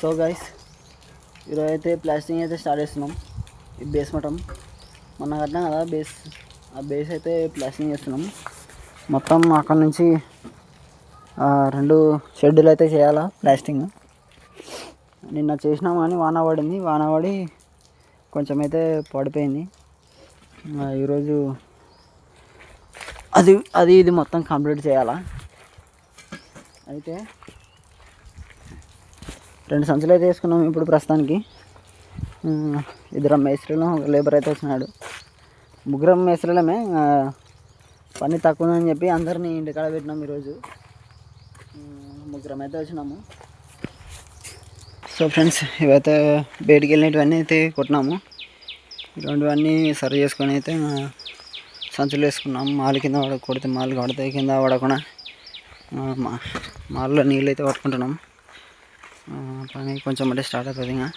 So guys ఈరోజు అయితే plastering అయితే స్టార్ట్ చేస్తున్నాం. ఈ బేస్ మటం మొన్న కట్టినా కదా బేస్ ఆ బేస్ అయితే ప్లాస్టింగ్ చేస్తున్నాం. మొత్తం అక్కడ నుంచి రెండు షెడ్యూల్ అయితే చేయాలా ప్లాస్టింగ్. నిన్న చేసినాం కానీ వాన పడింది. వాన పడి కొంచెం అయితే పడిపోయింది. ఈరోజు అది అది ఇది మొత్తం కంప్లీట్ చేయాలా? అయితే రెండు సంచులు అయితే వేసుకున్నాం ఇప్పుడు ప్రస్తుతానికి. ఇద్దరు ఇద్దరం మేస్త్రీలు ఒక లేబర్ అయితే వచ్చినాడు. ముగ్గురం మేస్త్రీలమే పని తక్కువ ఉందని చెప్పి అందరినీ ఇంటికాడ పెట్టినాం ఈరోజు. ముగ్గురం అయితే వచ్చినాము. సో ఫ్రెండ్స్ ఇవైతే బయటికి వెళ్ళినటువన్నీ అయితే కొట్టినాము. ఇటువంటివన్నీ సరి చేసుకొని అయితే సంచులు వేసుకున్నాము మాల కింద పడ కొడితే మాలు పడతాయి కింద పడకుండా మా మాల్లో నీళ్ళు అయితే పట్టుకుంటున్నాం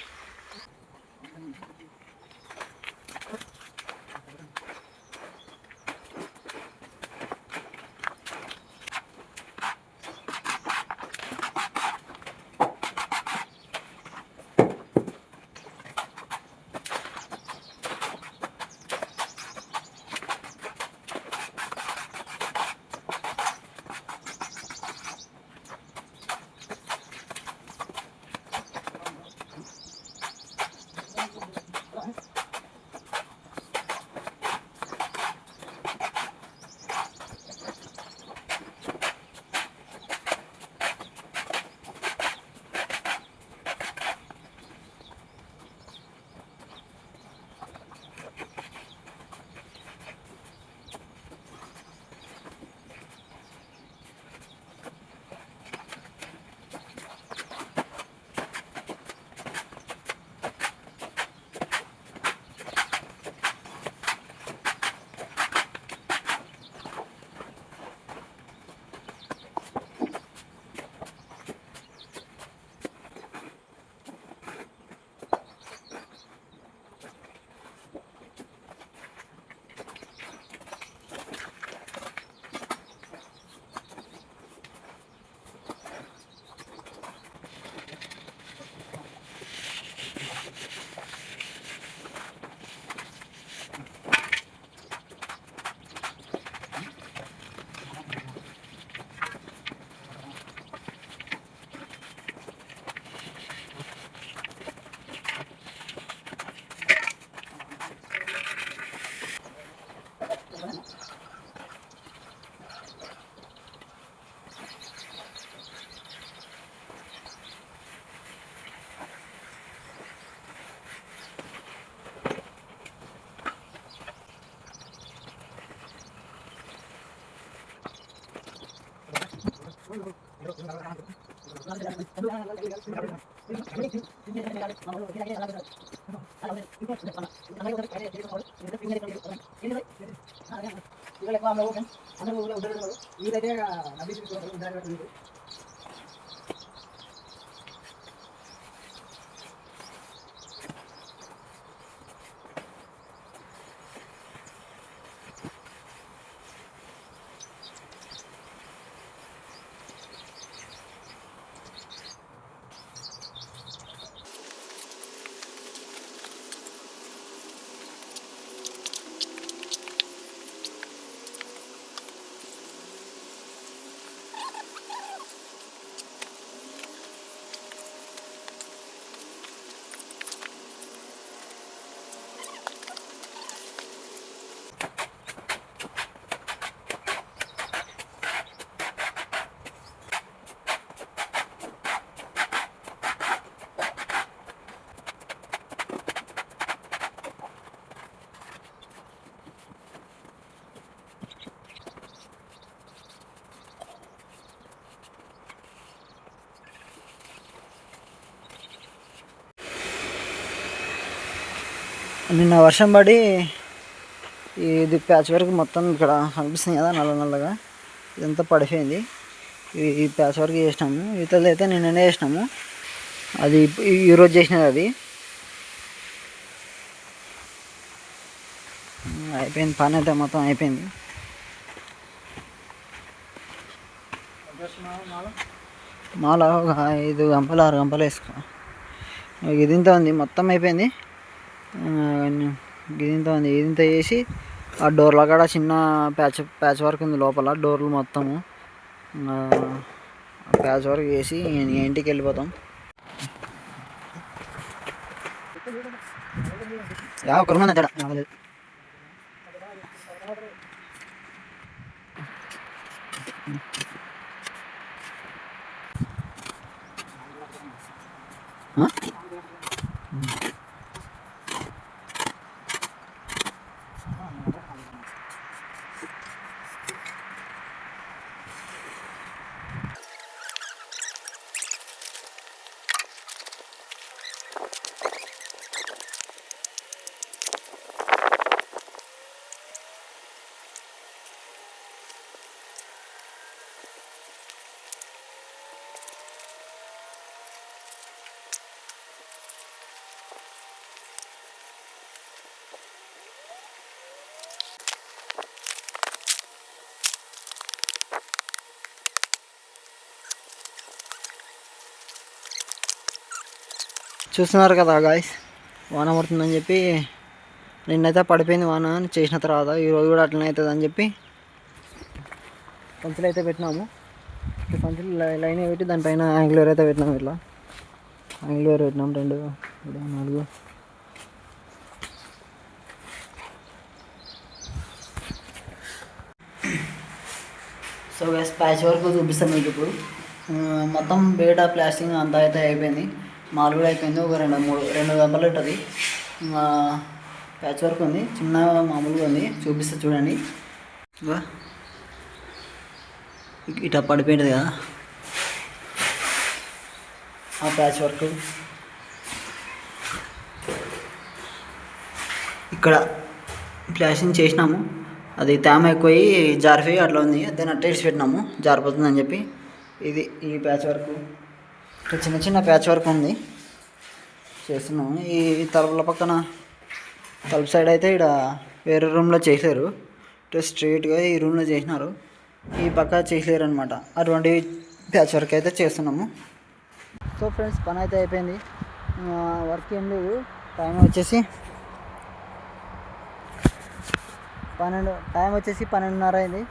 ఆ, పని కొంచెం అంటే స్టార్ట్ అవుతుంది ఇంకా నిన్న వర్షం పడి ఇది ప్యాచ్ వరకు మొత్తం ఇక్కడ కనిపిస్తుంది కదా నల్ల నల్లగా. ఇదంతా పడిపోయింది. ఈ- ప్యాచ్ వరకు చేసినాము. ఇతరులు అయితే నిన్ననే చేసినాము. అది ఈరోజు చేసినది అది. అయిపోయింది. పని అయితే మొత్తం అయిపోయింది. మాల ఒక ఐదు గంపలు ఆరు గంపలు వేసుకో. ఇది ఇంత ఉంది. మొత్తం అయిపోయింది. గిదింత ఉంది. గిదింత చేసి ఆ డోర్ల కాడ చిన్న ప్యాచ్ ప్యాచ్ వర్క్ ఉంది లోపల. డోర్లు మొత్తము ప్యాచ్ వర్క్ చేసి ఇంటికి వెళ్ళిపోతాం. యా తేడా చూస్తున్నారు కదా గాయస్ వాన పడుతుందని చెప్పి నిన్నైతే పడిపోయింది వాన అని చేసిన తర్వాత ఈరోజు కూడా అట్లనే అవుతుంది అని చెప్పి పంచులు అయితే పెట్టినాము. పంచులు లైన్ పెట్టి దానిపైన యాంగిల్ వేర్ అయితే పెట్టినాము ఇట్లా. యాంగిల్ వేర్ పెట్టినాం రెండు మూడు నాలుగు. సో గైస్ ప్యాచ్ వరకు చూపిస్తాను మీకు ఇప్పుడు. మొత్తం బేట ప్లాస్టింగ్ అంతా అయితే అయిపోయింది. మాల్ కూడా అయిపోయింది. ఒక రెండు మూడు రెండు గంటలు ఉంటుంది. ప్యాచ్ వర్క్ ఉంది. చిన్న మామూలుగా ఉంది. చూపిస్తా చూడండి. ఇట్లా పడిపోయింది కదా. ఆ ప్యాచ్ వర్క్. ఇక్కడ ప్లాస్టింగ్ చేసినాము. అది తేమ ఎక్కువయి జారిపోయి అట్లా ఉంది. దాన్ని అట్టేసి పెట్టినాము. జారిపోతుందని చెప్పి. ఇది ఈ ప్యాచ్ వర్క్. ఇక్కడ చిన్న చిన్న ప్యాచ్ వర్క్ ఉంది. చేస్తున్నాము. ఈ తలుపుల పక్కన తలుపు సైడ్ అయితే ఇక్కడ వేరే రూమ్లో చేశారు. ఇటు స్ట్రైట్గా ఈ రూమ్లో చేసినారు. ఈ పక్క చేసారు అనమాట అటువంటి ప్యాచ్ వర్క్ అయితే చేస్తున్నాము. సో ఫ్రెండ్స్ పని అయితే అయిపోయింది. వర్క్ ఏం లేదు. టైం వచ్చేసి పన్నెండు టైం వచ్చేసి పన్నెండున్నర అయింది.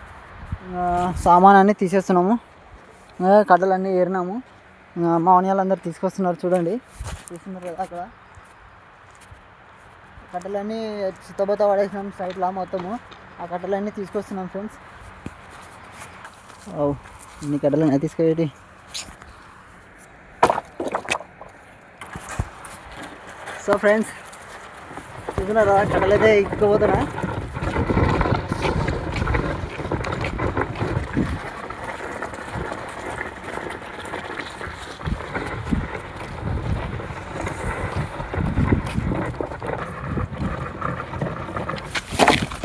సామాన్ అన్నీ తీసేస్తున్నాము. ఆ, కట్టలన్నీ ఏరినాము. ఆ, తీసుకొస్తున్నారు చూడండి. చూస్తున్నారు కదా అక్కడ. కట్టలన్నీ చిత్తబోత పడేసినాం సైడ్లో మొత్తము. ఆ కట్టలన్నీ తీసుకొస్తున్నాం ఫ్రెండ్స్. ఓ ఇన్ని కట్టలన్నీ తీసుకెళ్ళి సో ఫ్రెండ్స్ చూస్తున్నారా? కట్టలైతే ఇక్కుపోతున్నా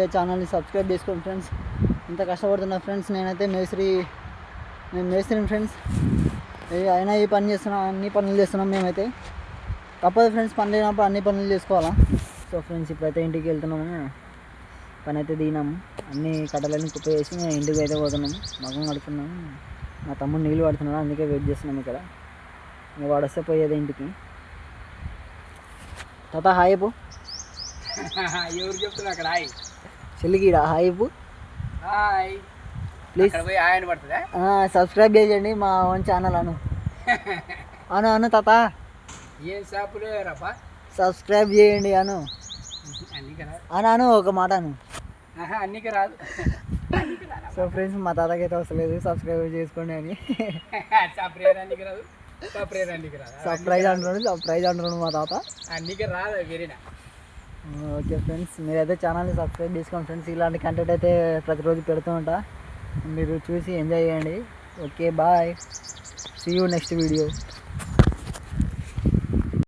ఛానల్ని సబ్స్క్రైబ్ చేసుకోండి ఫ్రెండ్స్. ఇంత కష్టపడుతున్నా ఫ్రెండ్స్ నేనైతే మేస్త్రి నేను మేస్త్రిని ఫ్రెండ్స్. ఏ- అయినా ఈ పని చేస్తున్నాం అన్ని పనులు చేస్తున్నాం మేమైతే. తప్పదు ఫ్రెండ్స్ పని లేనప్పుడు అన్ని పనులు చేసుకోవాలా? సో ఫ్రెండ్స్ ఇప్పుడైతే ఇంటికి వెళ్తున్నాము. పని అయితే దిగినాము. అన్ని కట్టలన్నీ కుప్ప చేసి మేము ఇంటికి అయితే పోతున్నాము. మగం కడుతున్నాము మా తమ్ముడు నీళ్ళు పడుతున్నాడు అందుకే వెయిట్ చేస్తున్నాము ఇక్కడ. ఇంకా వాడు వస్తే పోయేది ఇంటికి. తాత హాయ్ చెప్పు. ఎవరు చెప్తున్నా అక్కడ? హాయ్. చెల్లికి హాయ్ హాయ్. ప్లీజ్ సబ్స్క్రైబ్ చేయండి మా ఓన్ ఛానల్ అను. అను అను తాత. ఏం షాపులు సబ్స్క్రైబ్ చేయండి అను. అను అను ఒక మాట అను. అన్నికి రాదు సో ఫ్రెండ్స్ మా తాతకి అయితే వస్తలేదు సబ్స్క్రైబ్ చేసుకోండి అని. సర్ప్రైజ్ అంటున్నాడు సర్ప్రైజ్ అంటున్నాడు మా తాత. అన్నికి రాదు వేరేనా? ఓకే ఫ్రెండ్స్ మీరైతే ఛానల్ని సబ్స్క్రైబ్ చేసుకోండి ఫ్రెండ్స్. ఇలాంటి కంటెంట్ అయితే ప్రతిరోజు పెడుతూ ఉంటా. మీరు చూసి ఎంజాయ్ చేయండి. Okay bye see you next video